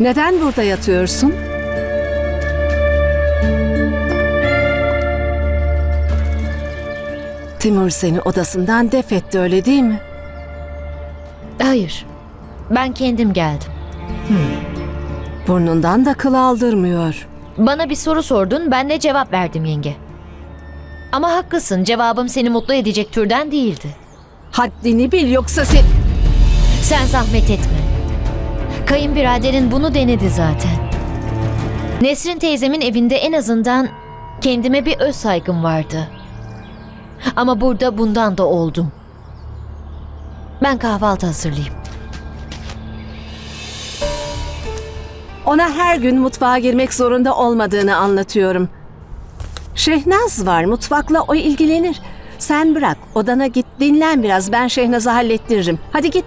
Neden burada yatıyorsun? Timur seni odasından def etti öyle değil mi? Hayır. Ben kendim geldim. Burnundan da kıl aldırmıyor. Bana bir soru sordun, ben de cevap verdim yenge. Ama haklısın, cevabım seni mutlu edecek türden değildi. Haddini bil yoksa sen... Sen zahmet etme. Kayınbiraderin bunu denedi zaten. Nesrin teyzemin evinde en azından kendime bir öz saygım vardı. Ama burada bundan da oldum. Ben kahvaltı hazırlayayım. Ona her gün mutfağa girmek zorunda olmadığını anlatıyorum. Şehnaz var mutfakla o ilgilenir. Sen bırak odana git dinlen biraz ben Şehnaz'ı hallettiririm. Hadi git.